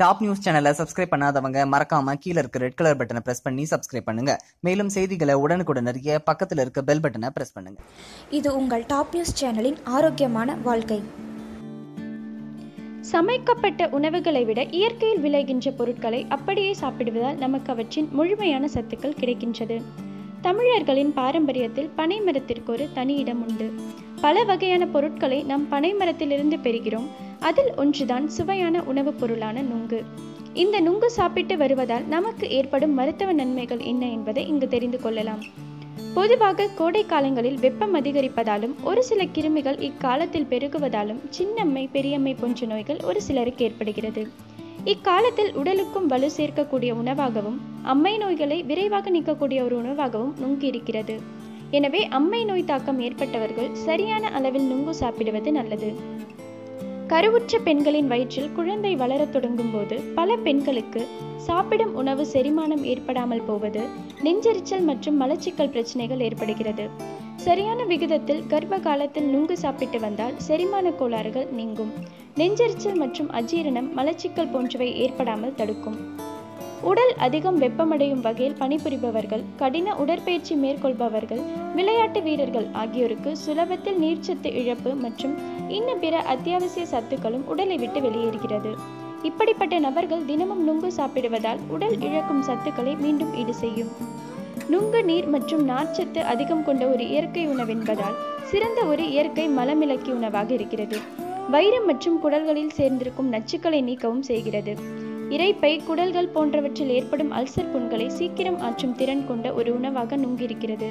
Top news சேனலை subscribe பண்ணாதவங்க மறக்காம கீழ இருக்க ரெட் கலர் பட்டனை பிரஸ் பண்ணி சப்ஸ்கிரைப் பண்ணுங்க. மேலும் செய்திகளை உடனுக்குடன் அறிய பக்கத்துல இருக்க பெல் பட்டனை பிரஸ் பண்ணுங்க. இது உங்கள் டாப் நியூஸ் சேனலின் ஆரோக்கியமான வாழ்க்கை. சமைக்கப்பட்ட உணவுகளை விட இயற்கையில் விளைகின்ற பொருட்களை அப்படியே சாப்பிடுவதால் நமக்கு அவற்றின் முழுமையான சத்துக்கள் கிடைக்கின்றது. தமிழர்களின் பாரம்பரியத்தில் பனை மரத்திற்கு ஒரு தனி இடம் உண்டு. பல வகையான பொருட்களை நாம் பனை மரத்திலிருந்து பெறுகிறோம். அதில் ஒன்றுதான் சுவையான உணவுப் பொருளான நுங்கு. இந்த நுங்கு சாப்பிட்டு வருவதால் நமக்கு ஏற்படும் மருத்துவ நன்மைகள் என்ன என்பதை இங்கு தெரிந்து கொள்ளலாம். பொதுவாக கோடை காலங்களில் வெப்பம் அதிகரிப்பதாலும் ஒரு சில கிருமிகள் இக்காலத்தில் பெருகுவதாலும் சின்னம்மை பெரியம்மை போன்ற நோய்கள் ஒரு சிலருக்கு ஏற்படுகிறது. இக்காலத்தில் உடலுக்கும் வலு சேர்க்கக்கூடிய உணவாகவும் அம்மை நோய்களை விரைவாக நீக்கக்கூடிய ஒரு உணவாகவும் நுங்கு இருக்கிறது எனவே அம்மை நோய் தாக்கம் ஏற்பட்டவர்கள் சரியான அளவில் நுங்கு சாப்பிடுவது நல்லது. கருவுற்ற பெண்களின் வயிற்றில் குழந்தை வளரத் தொடங்கும் போது பல பெண்களுக்கு சாப்பிடும் உணவு செரிமானம் ஏற்படாமல் போவது நெஞ்செரிச்சல் மற்றும் மலச்சிக்கல் பிரச்சனைகள் ஏற்படுகிறது. சரியான விகிதத்தில் கர்ப்ப காலத்தில் நுங்கு சாப்பிட்டு வந்தால் செரிமான கோளாறுகள் நீங்கும். நெஞ்செரிச்சல் மற்றும் அஜீரணம் மலச்சிக்கல் போன்றவை ஏற்படாமல் தடுக்கும். உடல் அதிகம் வெப்பமடையும் வகையில் பணிபுரிபவர்கள் கடின உடற்பயிற்சி மேற்கொள்பவர்கள் விளையாட்டு வீரர்கள் ஆகியோருக்கு சுலபத்தில் நீர்ச்சத்து இழப்பு மற்றும் இன்ன பிற அத்தியாவசிய சத்துக்களும் உடலை விட்டு வெளியேறுகிறது. இப்படிப்பட்ட நபர்கள் தினமும் நுங்கு சாப்பிடுவதால் உடல் இழக்கும் சத்துக்களை மீண்டும் ஈடு செய்யும். நுங்கு நீர் மற்றும் நார்ச்சத்து அதிகம் கொண்ட ஒரு இயற்கை உணவென்பதால் சிறந்த ஒரு இயற்கை மலமிளக்கி உணவாக இருக்கிறது. வயிறு மற்றும் குடல்களில் சேர்ந்திருக்கும் நச்சுக்களை நீக்கவும் செய்கிறது. இறைப்பை குடல்கள் போன்றவற்றில் ஏற்படும் அல்சர் புண்களை சீக்கிரம் ஆற்றும் திறன் கொண்ட ஒரு உணவாக நுங்கிருக்கிறது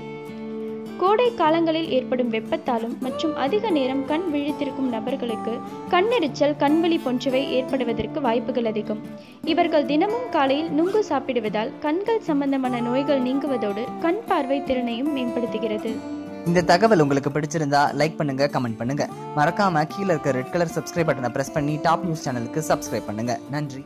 கோடை காலங்களில் ஏற்படும் வெப்பத்தாலும் மற்றும் அதிக நேரம் கண் விழித்திருக்கும் நபர்களுக்கு கண்ணெரிச்சல் கண்வழி போன்றவை ஏற்படுவதற்கு வாய்ப்புகள் அதிகம். இவர்கள் தினமும் காலையில் நுங்கு சாப்பிடுவதால் கண்கள் சம்பந்தமான நோய்கள் நீங்குவதோடு கண் பார்வை திறனையும் மேம்படுத்துகிறது. இந்த தகவல் உங்களுக்கு பிடிச்சிருந்தா லைக் பண்ணுங்க கமெண்ட் பண்ணுங்க. மறக்காம கீழே இருக்க ரெட் கலர் சப்ஸ்கிரைப் பட்டனை பிரஸ் பண்ணி டாப் நியூஸ் சேனலுக்கு சப்ஸ்கிரைப் பண்ணுங்க. நன்றி